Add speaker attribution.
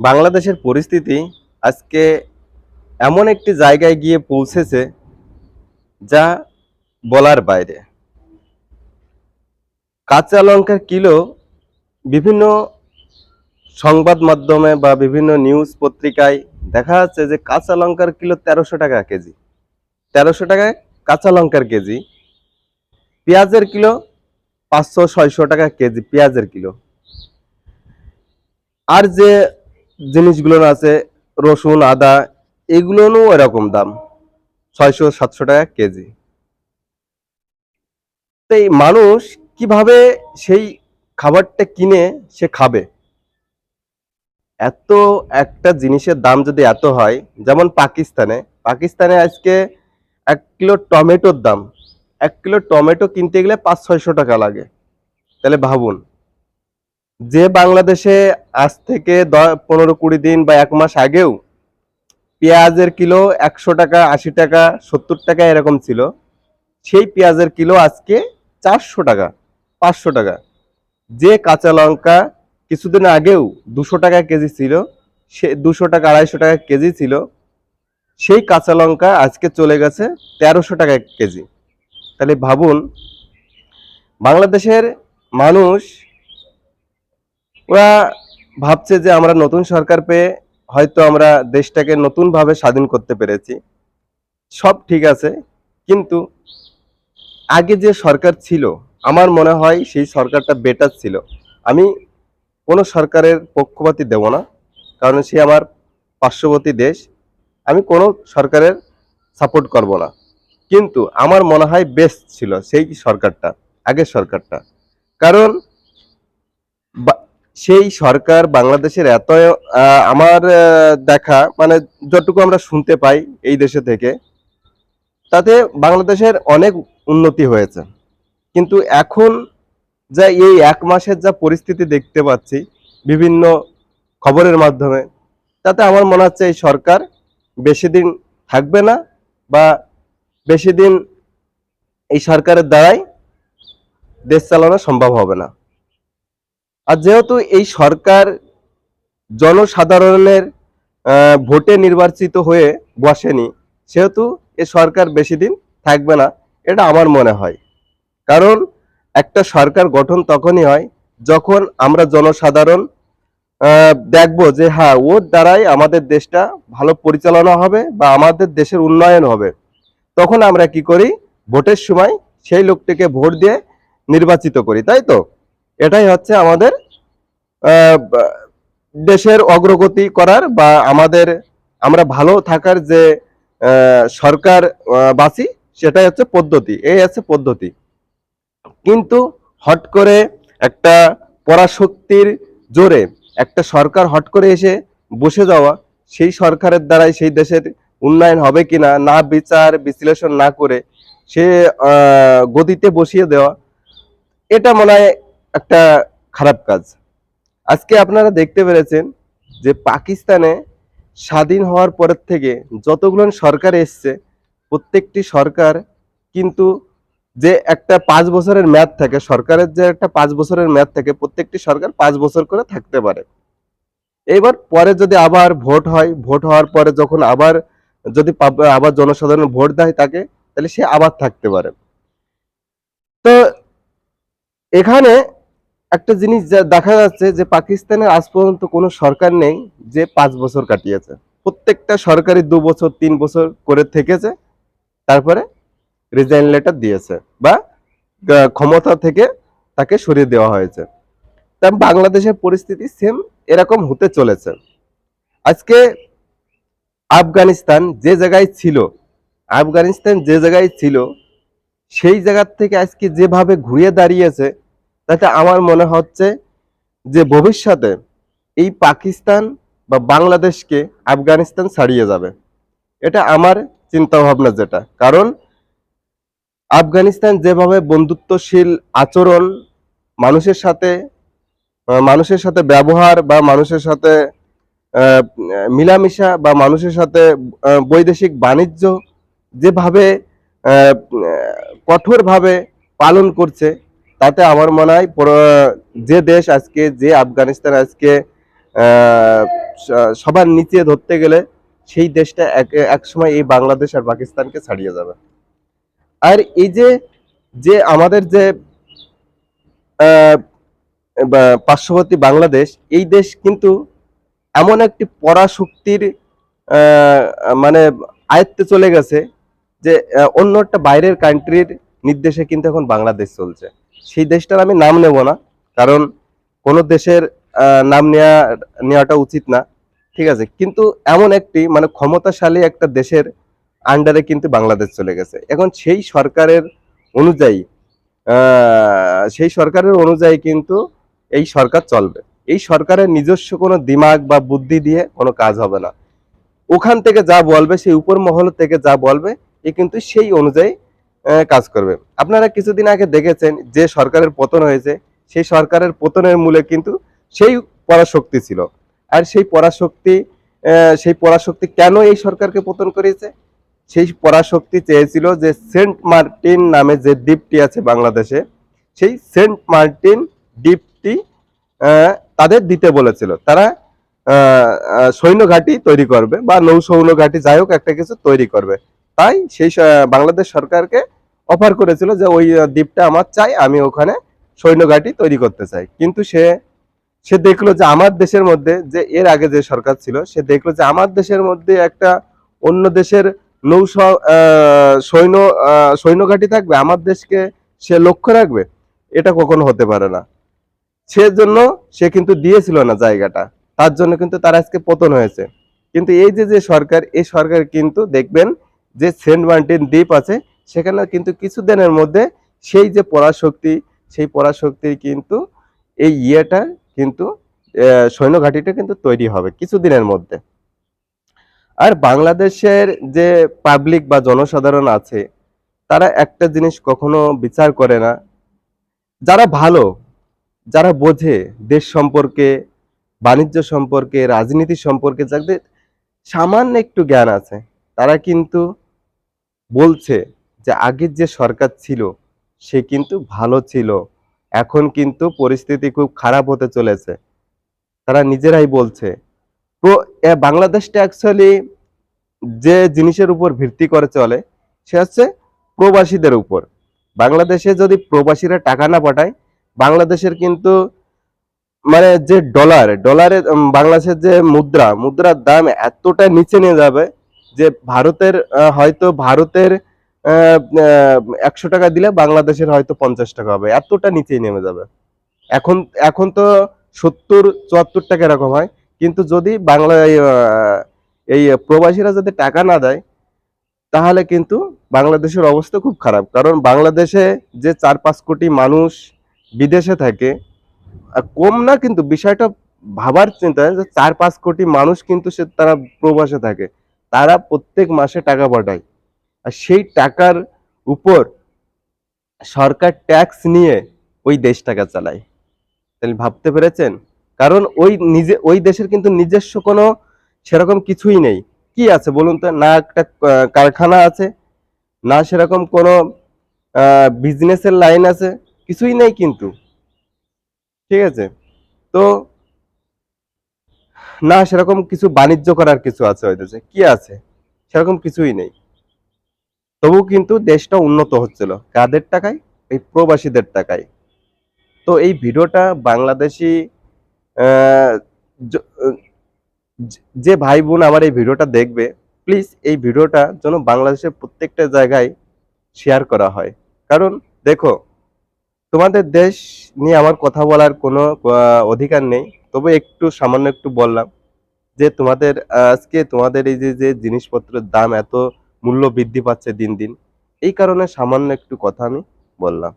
Speaker 1: বাংলাদেশের পরিস্থিতি আজকে এমন একটি জায়গায় গিয়ে পৌঁছেছে যা বলার বাইরে। কাঁচা লঙ্কার কিলো বিভিন্ন সংবাদ মাধ্যমে বা বিভিন্ন নিউজ পত্রিকায় দেখা যাচ্ছে যে কাঁচা লঙ্কার কিলো তেরোশো টাকা কেজি। তেরোশো টাকায় কাঁচা লঙ্কার কেজি। পেঁয়াজের কিলো পাঁচশো, ছয়শো টাকা কেজি, পেঁয়াজের কিলো। আর যে জিনিসগুলো আছে, রসুন, আদা, এগুলোরও এরকম দাম। ছয়শো, সাতশো টাকা কেজি। তো মানুষ কীভাবে সেই খাবারটা কিনে সে খাবে? এত একটা জিনিসের দাম যদি এত হয়, যেমন পাকিস্তানে পাকিস্তানে আজকে এক কিলো টমেটোর দাম। এক কিলো টমেটো কিনতে গেলে পাঁচ, ছয়শো টাকা লাগে। তাহলে ভাবুন যে বাংলাদেশে আজ থেকে পনেরো, কুড়ি দিন বা এক মাস আগেও পেঁয়াজের কিলো একশো টাকা, আশি টাকা, সত্তর টাকা এরকম ছিল, সেই পেঁয়াজের কিলো আজকে চারশো টাকা, পাঁচশো টাকা। যে কাঁচা লঙ্কা কিছুদিন আগেও দুশো টাকা কেজি ছিল, সে দুশো টাকা, আড়াইশো টাকা কেজি ছিল, সেই কাঁচা লঙ্কা আজকে চলে গেছে তেরোশো টাকা কেজি। তাহলে ভাবুন, বাংলাদেশের মানুষ ওরা ভাবছে যে আমরা নতুন সরকার পেয়ে হয়তো আমরা দেশটাকে নতুনভাবে স্বাধীন করতে পেরেছি। সব ঠিক আছে, কিন্তু আগে যে সরকার ছিল, আমার মনে হয় সেই সরকারটা বেটার ছিল। আমি কোনো সরকারের পক্ষপাতি দেব না, কারণ সে আমার পার্শ্ববর্তী দেশ। আমি কোনো সরকারের সাপোর্ট করব না। কিন্তু আমার মনে হয় বেস্ট ছিল সেই সরকারটা, আগের সরকারটা। কারণ সেই সরকার বাংলাদেশের এত আমার দেখা মানে যতটুকু আমরা শুনতে পাই এই দেশে থেকে, তাতে বাংলাদেশের অনেক উন্নতি হয়েছে। কিন্তু এখন যা এই এক মাসের যা পরিস্থিতি দেখতে পাচ্ছি, বিভিন্ন খবরের মাধ্যমে, তাতে আমার মনে হচ্ছে এই সরকার বেশি দিন থাকবে না বা বেশি দিন এই সরকারের দ্বারাই দেশ চালানো সম্ভব হবে না। আর যেহেতু এই সরকার জনসাধারণের ভোটে নির্বাচিত হয়ে বসেনি, সেহেতু এ সরকার বেশি দিন থাকবে না, এটা আমার মনে হয়। কারণ একটা সরকার গঠন তখনই হয় যখন আমরা জনসাধারণ দেখব যে হ্যাঁ ওর দ্বারাই আমাদের দেশটা ভালো পরিচালনা হবে বা আমাদের দেশের উন্নয়ন হবে। তখন আমরা কি করি? ভোটের সময় সেই লোকটিকে ভোট দিয়ে নির্বাচিত করি, তাই তো? এটাই হচ্ছে আমাদের দেশের অগ্রগতি করার বা আমাদের, আমরা ভালো থাকার যে সরকার বাঁচি সেটাই হচ্ছে পদ্ধতি। এই হচ্ছে পদ্ধতি। কিন্তু হট করে একটা পরাশক্তির জোরে একটা সরকার হট করে এসে বসে যাওয়া, সেই সরকারের দ্বারাই সেই দেশের উন্নয়ন হবে কিনা, না বিচার, বিশ্লেষণ না করে সে গদিতে বসিয়ে দেওয়া, এটা মনে হয় একটা খারাপ কাজ। আজকে আপনারা দেখতে পেরেছেন যে পাকিস্তানে স্বাধীন হওয়ার পরের থেকে যতগুলো সরকার এসছে, প্রত্যেকটি সরকার কিন্তু যে একটা পাঁচ বছরের মেয়াদ থাকে, সরকারের যে একটা পাঁচ বছরের মেয়াদ থাকে, প্রত্যেকটি সরকার পাঁচ বছর করে থাকতে পারে। এবার পরে যদি আবার ভোট হয়, ভোট হওয়ার পরে যখন আবার যদি আবার জনসাধারণ ভোট দেয় তাকে, তাহলে সে আবার থাকতে পারে। তো এখানে একটা জিনিস যা- দেখা যাচ্ছে যে পাকিস্তানের আজ পর্যন্ত কোনো সরকার নেই যে পাঁচ বছর কাটিয়েছে। প্রত্যেকটা সরকারি দু বছর, তিন বছর করে থেকেছে, তারপরে রিজাইন লেটার দিয়েছে বা ক্ষমতা থেকে তাকে সরিয়ে দেওয়া হয়েছে। তা বাংলাদেশের পরিস্থিতি সেম এরকম হতে চলেছে। আজকে আফগানিস্তান যে জায়গায় ছিল, আফগানিস্তান যে জায়গায় ছিল, সেই জায়গার থেকে আজকে যেভাবে ঘুরিয়ে দাঁড়িয়েছে তাতে আমার মনে হচ্ছে যে ভবিষ্যতে এই পাকিস্তান বা বাংলাদেশকে আফগানিস্তান ছাড়িয়ে যাবে। এটা আমার চিন্তা ভাবনা যেটা। কারণ আফগানিস্তান যেভাবে বন্ধুত্বশীল আচরণ, মানুষের সাথে মানুষের সাথে ব্যবহার বা মানুষের সাথে মিলামিশা বা মানুষের সাথে বৈদেশিক বাণিজ্য যেভাবে কঠোরভাবে পালন করছে তাতে আমার মনে হয় যে দেশ আজকে, যে আফগানিস্তান আজকে সবার নিচে ধরতে গেলে সেই দেশটা এক সময় এই বাংলাদেশ আর পাকিস্তানকে ছাড়িয়ে যাবে। আর এই যে যে আমাদের যে পার্শ্ববর্তী বাংলাদেশ, এই দেশ কিন্তু এমন একটি পরাশক্তির মানে আয়ত্তে চলে গেছে যে অন্য একটা বাইরের কান্ট্রির নির্দেশে কিন্তু এখন বাংলাদেশ চলছে। সেই দেশটার আমি নাম নেব না, কারণ কোনো দেশের নাম নেওয়া নেওয়াটা উচিত না। ঠিক আছে? কিন্তু এমন একটি মানে ক্ষমতাশালী একটা দেশের আন্ডারে কিন্তু বাংলাদেশ চলে গেছে। এখন সেই সরকারের অনুযায়ী সেই সরকারের অনুযায়ী কিন্তু এই সরকার চলবে। এই সরকারের নিজস্ব কোনো দিমাগ বা বুদ্ধি দিয়ে কোনো কাজ হবে না। ওখান থেকে যা বলবে, সেই উপর মহল থেকে যা বলবে, এ কিন্তু সেই অনুযায়ী কাজ করবে। আপনারা কিছুদিন আগে দেখেছেন যে সরকারের পতন হয়েছে, সেই সরকারের পতনের মূলে কিন্তু সেই পরাশক্তি ছিল। আর সেই পরাশক্তি সেই পরাশক্তি কেন এই সরকারকে পতন করেছে? সেই পরাশক্তি চেয়েছিল যে সেন্ট মার্টিন নামে যে দ্বীপটি আছে বাংলাদেশে, সেই সেন্ট মার্টিন দ্বীপটি তাদের দিতে বলেছিল। তারা সৈন্য ঘাঁটি তৈরি করবে বা নৌ সৈন্য ঘাঁটি যাই হোক একটা কিছু তৈরি করবে। তাই সেই বাংলাদেশ সরকারকে অফার করেছিল যে ওই দ্বীপটা আমার চাই আমি ওখানে সৈন্য ঘাঁটি তৈরি করতে চাই। কিন্তু সে সে দেখল যে আমার দেশের মধ্যে যে এর আগে যে সরকার ছিল সে দেখল যে আমার দেশের মধ্যে একটা অন্য দেশের নৌ সৈন্য আহ, সৈন্য ঘাঁটি থাকবে আমার দেশকে সে লক্ষ্য রাখবে এটা কখনো হতে পারে না। সেজন্য সে কিন্তু দিয়েছিল না জায়গাটা তার জন্য কিন্তু তার আজকে পতন হয়েছে। কিন্তু এই যে যে সরকার এই সরকার কিন্তু দেখবেন যে সেন্ট মার্টিন দ্বীপ আছে সেখানে কিন্তু কিছুদিনের মধ্যে সেই যে পরাশক্তি সেই পরাশক্তির কিন্তু এই ইয়েটা কিন্তু আহ, সৈন্য ঘাঁটিটা কিন্তু তৈরি হবে কিছুদিনের মধ্যে। আর বাংলাদেশের যে পাবলিক বা জনসাধারণ আছে তারা একটা জিনিস কখনো বিচার করে না। যারা ভালো যারা বোঝে দেশ সম্পর্কে বাণিজ্য সম্পর্কে রাজনীতি সম্পর্কে যাদের সামান্য একটু জ্ঞান আছে তারা কিন্তু বলছে যে আগের যে সরকার ছিল, সে কিন্তু ভালো ছিল। এখন কিন্তু পরিস্থিতি খুব খারাপ হতে চলেছে। তারা নিজেরাই বলছে। তো বাংলাদেশটা অ্যাকচুয়ালি যে জিনিসের উপর ভিত্তি করে চলে, সে হচ্ছে প্রবাসীদের উপর। বাংলাদেশে যদি প্রবাসীরা টাকা না পাঠায়, বাংলাদেশের কিন্তু মানে যে ডলার ডলারের বাংলাদেশের যে মুদ্রা, মুদ্রার দাম এতটা নিচে নিয়ে যাবে যে ভারতের হয়তো ভারতের একশো টাকা দিলে বাংলাদেশের হয়তো পঞ্চাশ টাকা হবে। এতটা নিচেই নেমে যাবে। এখন এখন তো সত্তর চুয়াত্তর টাকা এরকম হয়। কিন্তু যদি বাংলা এই, প্রবাসীরা যদি টাকা না দেয় তাহলে কিন্তু বাংলাদেশের অবস্থা খুব খারাপ। কারণ বাংলাদেশে যে চার পাঁচ কোটি মানুষ বিদেশে থাকে কম না কিন্তু বিষয়টা ভাবার চিন্তা যে চার পাঁচ কোটি মানুষ কিন্তু সে তারা প্রবাসে থাকে। তারা প্রত্যেক মাসে টাকা পাঠায়। আর সেই টাকার উপর সরকার ট্যাক্স নিয়ে ওই দেশটাকে চালায়। তাহলে ভাবতে পেরেছেন? কারণ ওই নিজে, ওই দেশের কিন্তু নিজস্ব কোনো সেরকম কিছুই নেই। কি আছে বলুন তো? না একটা কারখানা আছে, না সেরকম কোনো বিজনেসের লাইন আছে, কিছুই নেই কিন্তু। ঠিক আছে? তো না সেরকম কিছু বাণিজ্য করার কিছু আছে ওই দেশে। কি আছে? সেরকম কিছুই নেই। তবু কিন্তু দেশটা উন্নত হচ্ছিল। কাদের টাকায়? এই প্রবাসীদের টাকায়। তো এই ভিডিওটা বাংলাদেশি যে- ভাই বোন আমার এই ভিডিওটা দেখবে প্লিজ এই ভিডিওটা যেন বাংলাদেশের প্রত্যেকটা জায়গায় শেয়ার করা হয়। কারণ দেখো, তোমাদের দেশ নিয়ে আমার কথা বলার কোনো অধিকার নেই। তবে একটু সামান্য একটু বললাম যে তোমাদের, আজকে তোমাদের এই যে যে জিনিসপত্রের দাম এত মূল্য বৃদ্ধি পাচ্ছে দিন দিন। এই কারণে সামান্য একটু কথা আমি বললাম।